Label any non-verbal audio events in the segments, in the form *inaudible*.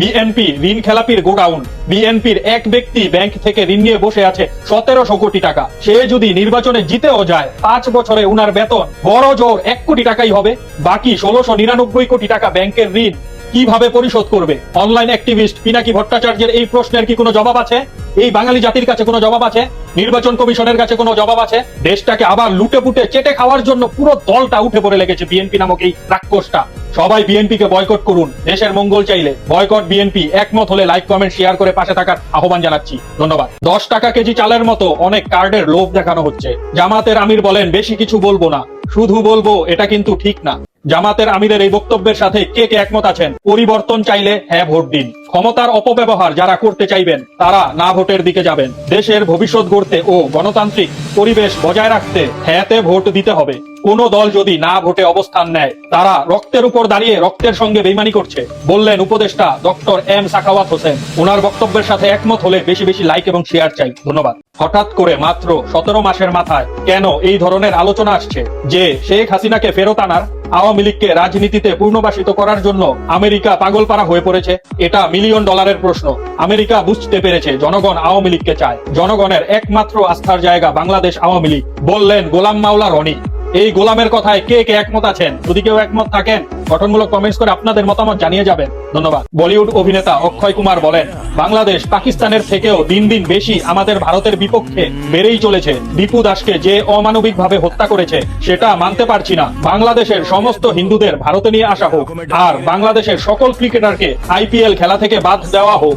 BNP ঋণ খেলাপির godown. বিএনপির এক ব্যক্তি ব্যাংক থেকে ঋণ নিয়ে বসে আছে সতেরোশো কোটি টাকা। সে যদি নির্বাচনে জিতেও যায়, পাঁচ বছরে উনার বেতন বড় জোর এক কোটি টাকাই হবে। বাকি ষোলোশো নিরানব্বই কোটি টাকা ব্যাংকের ঋণ কীভাবে পরিশোধ করবে? অনলাইন অ্যাক্টিভিস্ট পিনাকি ভট্টাচার্যের এই প্রশ্নের কি কোনো জবাব আছে? এই বাঙালি জাতির কাছে কোনো জবাব আছে? নির্বাচন কমিশনের কাছে কোনো জবাব আছে? দেশটাকে আবার লুটে পুটে চেটে খাওয়ার জন্য পুরো দলটা উঠে পড়ে লেগেছে বিএনপি নামক এই রাক্ষসটা। সবাই বিএনপি কে বয়কট করুন। দেশের মঙ্গল চাইলে বয়কট বিএনপি। একমত হলে লাইক, কমেন্ট শেয়ার করে পাশে থাকার আহ্বান জানাচ্ছি। ধন্যবাদ। দশ টাকা কেজি চালের মতো অনেক কার্ডের লোভ দেখানো হচ্ছে। জামাতের আমির বলেন, বেশি কিছু বলব না। শুধু বলব, এটা কিন্তু ঠিক না। জামাতের আমিরের এই বক্তব্যের সাথে কে কে একমত আছেন? পরিবর্তন চাইলে হ্যাঁ ভোট দিন। ক্ষমতার অপব্যবহার যারা করতে চাইবেন, তারা না ভোটের দিকে যাবেন। দেশের ভবিষ্যৎ গড়তে ও গণতান্ত্রিক পরিবেশ বজায় রাখতে হ্যাঁতে ভোট দিতে হবে। কোন দল যদি না ভোটে অবস্থান নেয়, তারা রক্তের উপর দাঁড়িয়ে রক্তের সঙ্গে বেইমানি করছে, বললেন উপদেষ্টা ডক্টর এম সাখাওয়াত হোসেন। ওনার বক্তব্যের সাথে একমত হলে বেশি বেশি লাইক এবং শেয়ার চাই। ধন্যবাদ। হঠাৎ করে মাত্র সতেরো মাসের মাথায় কেন এই ধরনের আলোচনা আসছে? যে শেখ হাসিনাকে ফেরত আনার আওয়ামী লীগকে রাজনীতিতে পূর্ণবাসিত করার জন্য আমেরিকা পাগলপাড়া হয়ে পড়েছে, এটা মিলিয়ন ডলারের প্রশ্ন। আমেরিকা বুঝতে পেরেছে, জনগণ আওয়ামী লীগকে চায়। জনগণের একমাত্র আস্থার জায়গা বাংলাদেশ আওয়ামী লীগ। বললেন গোলাম মাওলা রনি। এই গোলামের কথায় কে কে একমত আছেন? যদি কেউ একমত থাকেন গঠনমূলক কমেন্টস করে আপনাদের মতামত জানিয়ে যাবেন। ধন্যবাদ। বলিউড অভিনেতা অক্ষয় কুমার বলেন, বাংলাদেশ পাকিস্তানের থেকেও দিন দিন বেশি আমাদের ভারতের বিপক্ষে বেড়েই চলেছে। দীপু দাসকে যে অমানবিক ভাবে হত্যা করেছে, সেটা মানতে পারছি না। বাংলাদেশের সমস্ত হিন্দুদের ভারতে নিয়ে আসা হোক, আর বাংলাদেশের সকল ক্রিকেটারকে আইপিএল খেলা থেকে বাদ দেওয়া হোক।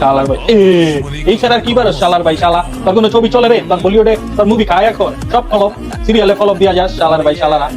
শালার ভাই এই ছাড়া কি পারো শালার ভাই, শালা? তোর কোনো ছবি চলে রে? তোর বলিউডে তোর মুভি খায় এখন? সব ফলপ সিরিয়ালে ফলপ দিয়া যাস, শালার ভাই, শালারা।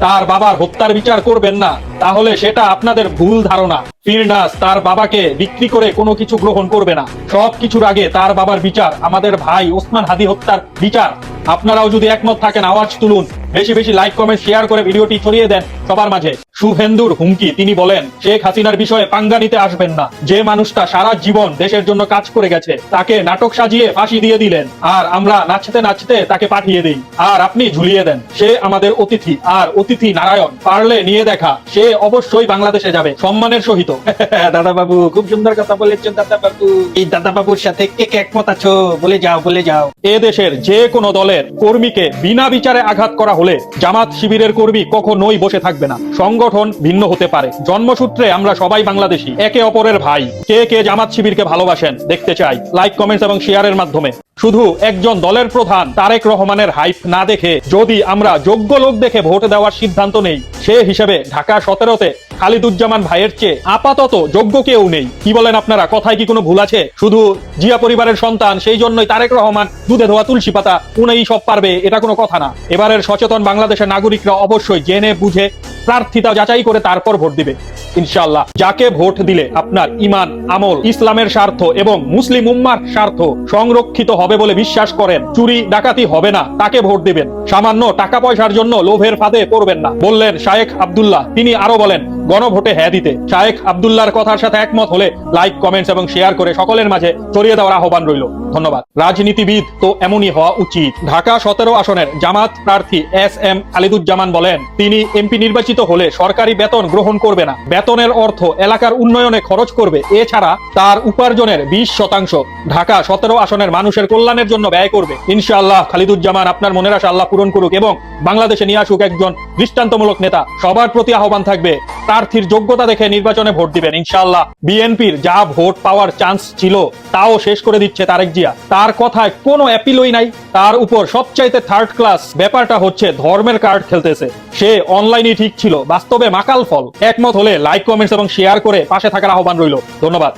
তার বাবার হত্যার বিচার করবেন না, তাহলে সেটা আপনাদের ভুল ধারণা। ফিরনাস তার বাবাকে বিক্রি করে কোনো কিছু গ্রহণ করবে না। সব কিছুর আগে তার বাবার বিচার, আমাদের ভাই ওসমান হাদি হত্যার বিচার। আপনারাও যদি একমত থাকেন, আওয়াজ তুলুন। বেশি বেশি লাইক কমেন্ট শেয়ার করে ভিডিওটি ছড়িয়ে দেন সবার মাঝে। শুভেন্দুর হুমকি তিনি বলেন শেখ হাসিনার বিষয়ে পাঙ্গা নিতে আসবেন না। যে মানুষটা সারা জীবন দেশের জন্য কাজ করে গেছে তাকে নাটক সাজিয়ে ফাঁসি দিয়ে দিলেন। আর আমরা নাচতে নাচতে তাকে পাঠিয়ে দিই। আর আপনি ঝুলিয়ে দেন। সে আমাদের অতিথি। আর অতিথি নারায়ণ পারলে নিয়ে দেখা। সে অবশ্যই বাংলাদেশে যাবে সম্মানের সহিত। *laughs* দাদা বাবু খুব সুন্দর কথা বলেছেন দাদা বাবু এই দাদা বাবুর সাথে কে কে একমত আছো? বলে যাও বলে যাও। এ দেশের যে কোনো দলের কর্মীকে বিনা বিচারে আঘাত করা হলে জামাত শিবিরের কর্মী কখনোই বসে থাকবে না। সংগঠন ভিন্ন হতে পারে। জন্মসূত্রে আমরা সবাই বাংলাদেশি। একে অপরের ভাই। কে কে জামাত শিবিরকে ভালোবাসেন দেখতে চাই। লাইক, কমেন্টস এবং শেয়ারের মাধ্যমে। শুধু একজন দলের প্রধান তারেক রহমানের হাইপ না দেখে যদি আমরা যোগ্য লোক দেখে ভোট দেওয়ার সিদ্ধান্ত নেই, সে হিসেবে ঢাকা সতেরোতে খালিদুজ্জামান ভাইয়ের চেয়ে আপাতত যোগ্য কেউ নেই। কি বলেন আপনারা? কথায় কি কোনো ভুল আছে? শুধু জিয়া পরিবারের সন্তান, সেই জন্যই তারেক রহমান দুধে ধোয়া তুলসী পাতা উনি সব পারবে, এটা কোনো কথা না। এবারের সচেতন বাংলাদেশের নাগরিকরা অবশ্যই জেনে বুঝে প্রার্থিতা যাচাই করে তারপর ভোট দিবে। ইনশাআল্লাহ। যাকে ভোট দিলে আপনার ইমান, আমল, ইসলামের স্বার্থ এবং মুসলিম উম্মার স্বার্থ সংরক্ষিত হবে বলে বিশ্বাস করেন, চুরি ডাকাতি হবে না, তাকে ভোট দিবেন। সামান্য টাকা পয়সার জন্য লোভের ফাঁদে পড়বেন না। বললেন শায়েখ আব্দুল্লাহ, তিনি আরও বলেন গণভোটে হ্যাঁ দিতে। শায়েখ আব্দুল্লাহর কথার সাথে একমত হলে লাইক, কমেন্টস এবং শেয়ার করে সকলের মাঝে ছড়িয়ে দেওয়ার আহ্বান রইল। ধন্যবাদ। রাজনীতিবিদ তো এমনই হওয়া উচিত। ঢাকা সতেরো আসনের জামাত প্রার্থী এস এম খালিদুজ্জামান বলেন, তিনি এমপি নির্বাচিত হলে সরকারি বেতন গ্রহণ করবে না। বেতনের অর্থ এলাকার উন্নয়নে খরচ করবে। এছাড়া তার উপার্জনের বিশ শতাংশ ঢাকা সতেরো আসনের মানুষের কল্যাণের জন্য ব্যয় করবে। ইনশাআল্লাহ খালিদুজ্জামান আপনার মনের আশা আল্লাহ পূরণ করুক এবং বাংলাদেশে নিয়ে আসুক একজন দৃষ্টান্তমূলক নেতা। সবার প্রতি আহ্বান থাকবে প্রার্থীর যোগ্যতা দেখে নির্বাচনে ভোট দিবেন। ইনশাল্লাহ বিএনপির যা ভোট পাওয়ার চান্স ছিল, তাও শেষ করে দিচ্ছে তারেক জিয়া। তার কথায় কোনো অ্যাপিলই নাই। তার উপর সবচাইতে থার্ড ক্লাস ব্যাপারটা হচ্ছে ধর্মের কার্ড খেলতেছে। সে অনলাইনে ঠিক ছিল, বাস্তবে মাকাল ফল। একমত হলে লাইক কমেন্টস এবং শেয়ার করে পাশে থাকার আহ্বান রইল। ধন্যবাদ।